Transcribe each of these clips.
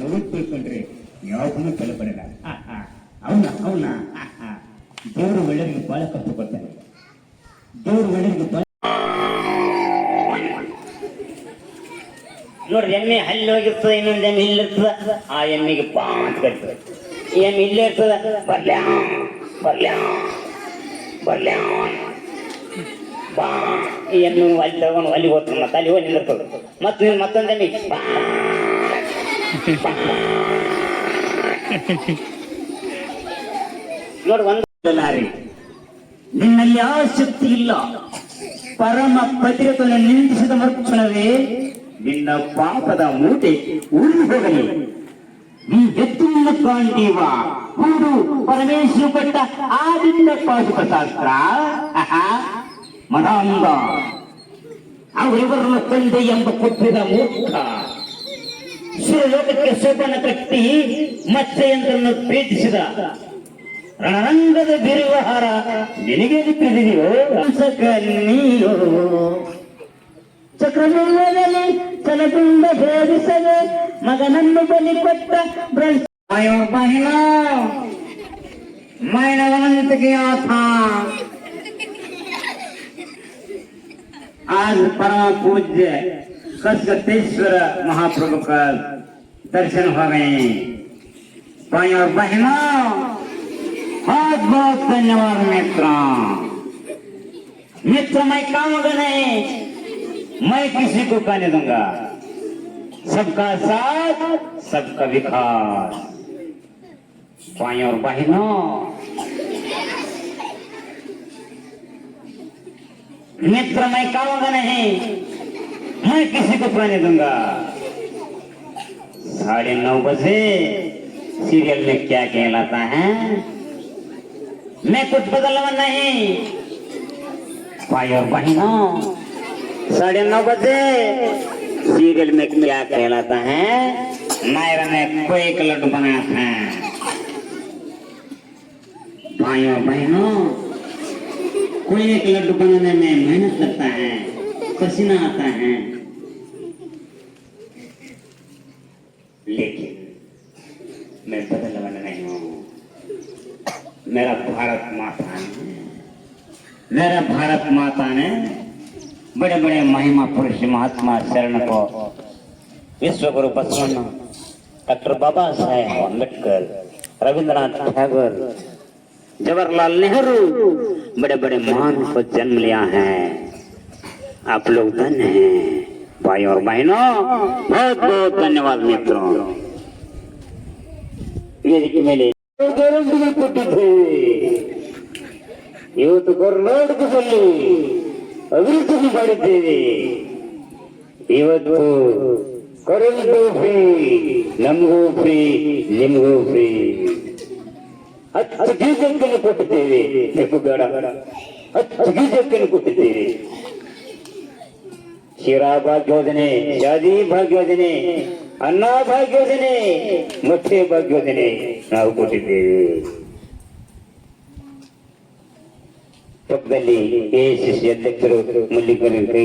ನೋಡ್ ತಿಳ್ಕೊಂಡ್ರೆ ಯಾವತ್ತೂ ತಲೆಪಡಲ್ಲ ಅವನ ಅವನ ದೇವರು ಒಳ್ಳೆಯವರಿಗೆ ಬಹಳ ಕಷ್ಟ ಕೊಡ್ತಾನೆ ದೇವರು ಒಳ್ಳೆಯವರಿಗೆ ಬಹಳ ನೋಡ್ರಿ, ಎಮ್ಮೆ ಹಲ್ಲಿ ಹೋಗಿರ್ತದ, ಇನ್ನೊಂದು ಎಮ್ಮೆ ಇಲ್ಲಿರ್ತದ ಆ ಎಮ್ಮೆಗೆ ಪಾ ಅಂತ ಎಮ್ಮೆ ಇಲ್ಲೇ ಇರ್ತದ, ಬರ್ಲ್ಯಾ ಬರ್ಲ್ಯಾ ಬರ್ಲ್ಯಾ ಬಾ. ಎಮ್ಮೆ ಅಲ್ಲಿ ತಗೊಂಡು ಅಲ್ಲಿ ಹೋಗ್ತದೆ ಮತ್ತೆ ಅಲ್ಲಿ ಹೋಗಿ ನಿಂದಿರ್ತದೆ ಮತ್ತೆ ನೀವು ಮತ್ತೊಂದು ಎಮ್ಮೆ. ಬಾ. ನೋಡಿ, ಒಂದು ಲಾರಿ. ನಿನ್ನಲ್ಲಿ ಆ ಶಕ್ತಿ ಇಲ್ಲ. ಪರಮ ಪತಿರತನ ನಿಂದಿಸಿದ ಮರುಕ್ಷಣವೇ ನಿನ್ನ ಪಾಪದ ಮೂಟೆ ಉಳಿದು ಹೋಗಲಿ ನೀ ಎತ್ತನ್ನು ಕಾಣ್ತೀವ ಹೌದು, ಪರಮೇಶ್ವರ ಪಟ್ಟ ಆದಿತ್ಯ ಪಾಶುಕ ಶಾಸ್ತ್ರ. ಮದಾಂಗ ಅವರಿವರನ್ನು ತಂದೆ ಎಂಬ ಕೊಟ್ಟಿದ ಮೂರ್ಖ. ಶಿವಲೋಕಕ್ಕೆ ಶೋಭನ ಕಟ್ಟಿ ಮತ್ಸ್ಯಯಂತ್ರನ್ನು ಪ್ರೀತಿಸಿದ. ರಣರಂಗದ ಬಿರುವಹಾರ ನಿನಗೆ ತಿಳಿದಿದೆಯೋ? ನೀರು ಚಕ್ರವ್ಯೂಹದಲ್ಲಿ ಚಲಗುಂಡ ಭೇದಿಸದೆ ಮಗನನ್ನು ಬಲಿ ಕೊಟ್ಟ ಭ್ರಷ್ಟ ಆಯೋ ಬಹಿನ मैंने अनंत किया था आज परम पूज्य कसगतेश्वर महाप्रभु का दर्शन हो गए भाई और बहनों बहुत बहुत धन्यवाद मित्रों मित्र मैं काम नहीं मैं किसी को कहने दूँगा, सबका साथ, सबका विकास। भाई और बहनों मित्र, मैं कहूँगा नहीं, मैं किसी को कहने दूँगा। साढ़े नौ बजे सीरियल में क्या कहलाता है? मैं कुछ बदलवा नहीं। भाई और बहनों साढ़े नौ बजे। सीरियल में क्या कहलाता है? नायरा ने कोई एक लड्डू बनाया था और बहनों, कोई एक लड्डू बनाने में मेहनत लगता है, पसीना आता है। लेकिन मैं बदल वाला नहीं हूँ। मेरा भारत माता ने, मेरा भारत माता ने बड़े बड़े महिमा पुरुष महात्मा शरण को विश्व गुरु पसंद डॉक्टर बाबा साहेब अंबेडकर रविंद्रनाथ टैगोर, जवाहरलाल नेहरू, बड़े बड़े महान को जन्म लिया है। आप लोग धन है, भाई और बहनों, बहुत बहुत धन्यवाद मित्रों। ये मेरे थे यूथ को रोड ಅಭಿವೃದ್ಧಿ ಮಾಡಿದ್ದೇವೆ. ಇವತ್ತು ಕೊರಲ್ಗೂ ಫ್ರೀ ನಮಗೂ ಫ್ರೀ ನಿಮಗೂ ಫ್ರೀ ಹತ್ತು ಗೀಜಕ್ಕನ್ನು ಕೊಟ್ಟಿದ್ದೇವೆ. ಬೇಡ. ಹತ್ತು ಗೀಜಕ್ಕನ್ನು ಕೊಟ್ಟಿದ್ದೇವೆ. ಶಿರಾ ಭಾಗ್ಯೋಜನೆ ಭಾಗ್ಯೋಜನೆ ಅನ್ನ ಭಾಗ್ಯೋಜನೆ ಮತ್ತೆ ಭಾಗ್ಯೋಜನೆ ನಾವು ಕೊಟ್ಟಿದ್ದೇವೆ. ಪಕ್ಕದಲ್ಲಿ ಎಸಿಸಿ ಅಧ್ಯಕ್ಷರು ಮಲ್ಲಿಕರು ಕೈ.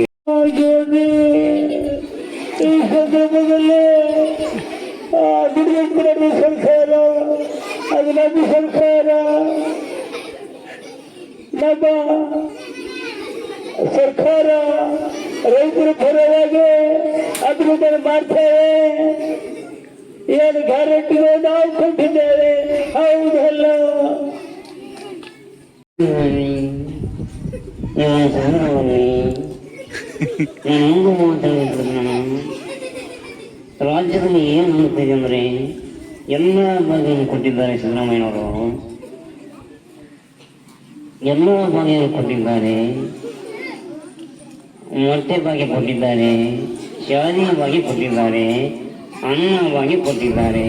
ಈ ಸಂದರ್ಭದಲ್ಲಿ ದುಡಿಯುತ್ತಿರುವ ಸಂಸಾರ ಅಭಿನಂದಿ ಸರ್ಕಾರ ನಮ್ಮ ಸರ್ಕಾರ ರೈತರ ಪರವಾಗಿ ಅಭಿವೃದ್ಧಿ ಮಾಡ್ತೇವೆ. ಏನು ಗ್ಯಾರಂಟಿಗಳು ನಾವು ನಾನು ಮಾತಾಡಿದ್ರು ನಾನು ರಾಜ್ಯದಲ್ಲಿ ಏನು ಆಗ್ತಿದೆ ಅಂದ್ರೆ ಎಲ್ಲ ಭಾಗ್ಯವನ್ನು ಕೊಟ್ಟಿದ್ದಾರೆ ಸಿದ್ದರಾಮಯ್ಯನವರು ಎಲ್ಲ ಭಾಗ್ಯವನ್ನು ಕೊಟ್ಟಿದ್ದಾರೆ ಮೊಟ್ಟೆ ಭಾಗ್ಯ ಕೊಟ್ಟಿದ್ದಾರೆ ಶಾದಿಯ ಭಾಗ್ಯ ಕೊಟ್ಟಿದ್ದಾರೆ ಅನ್ನ ಭಾಗ್ಯ ಕೊಟ್ಟಿದ್ದಾರೆ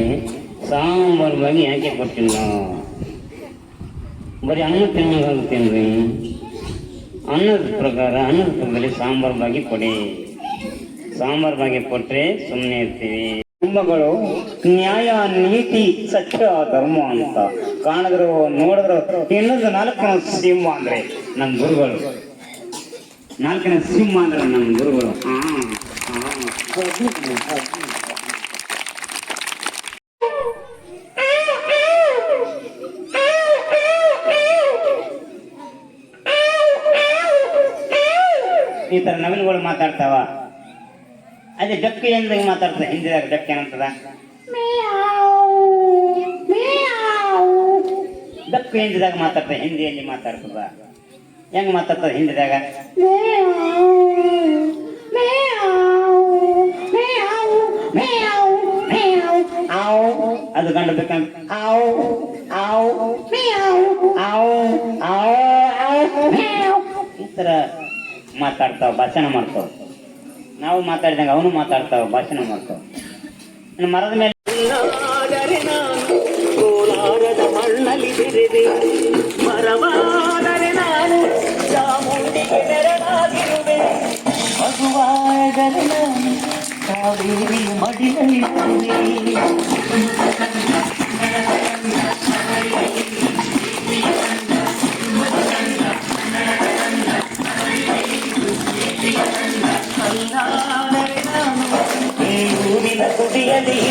ಸಾಂಬಾರು ಭಾಗ್ಯ ಯಾಕೆ ಕೊಟ್ಟಿಲ್ಲ ಬರೀ ಅನ್ನ ತಿನ್ನೋದಾಗುತ್ತೇನ್ರಿ ಅನ್ನದ ಪ್ರಕಾರ ಅನ್ನದ ಪಕ್ಕದಲ್ಲಿ ಸಾಂಬಾರ್ ಬಾಗಿ ಕೊಡಿ. ಸಾಂಬಾರ್ ಬಾಗಿ ಕೊಟ್ಟರೆ ಸುಮ್ಮನೆ ಇರ್ತೀವಿ. ಕುಟುಂಬಗಳು ನ್ಯಾಯ, ನೀತಿ, ಸತ್ಯ, ಧರ್ಮ ಅಂತ. ಕಾಣಿದ್ರು, ನೋಡಿದ್ರು ಇನ್ನೊಂದು ನಾಲ್ಕನೇ ಸಿಂಹ ಅಂದ್ರೆ ನಮ್ಮ ಗುರುಗಳು. ನಾಲ್ಕನೇ ಸಿಂಹ ಅಂದ್ರೆ ನಮ್ಮ ಗುರುಗಳು. ಹಾ. ಈ ತರ ನವಿಲುಗಳು ಮಾತಾಡ್ತಾವ. ಅದೇ ಡಕ್ಕಿ ಎಂದಾಗ ಮಾತಾಡ್ತದೆ ಹಿಂದಿದಾಗ ಡಕ್ಕಿ ಏನಂತದ? ಡಕ್ಕು ಹಿಂದಿದಾಗ ಮಾತಾಡ್ತದೆ ಹಿಂದಿಯಲ್ಲಿ ಮಾತಾಡ್ತದ. ಹೆಂಗ್ ಮಾತಾಡ್ತದ ಹಿಂದಿದಾಗ? ಅದು ಗಂಡ ಬೇಕಂತ ಆವ್ ಆವ್ ಮಾತಾಡ್ತಾವ ಭಾಷಣ ಮಾಡ್ತಾವ. ನಾವು ಮಾತಾಡಿದಂಗೆ ಅವನು ಮಾತಾಡ್ತಾವ ಭಾಷಣ ಮಾಡ್ತಾವ. ಮರದ ಮೇಲೆ ಮರವಾದರೆ ನಾನು ಚಾಮುಂಡಿಗೆ Henry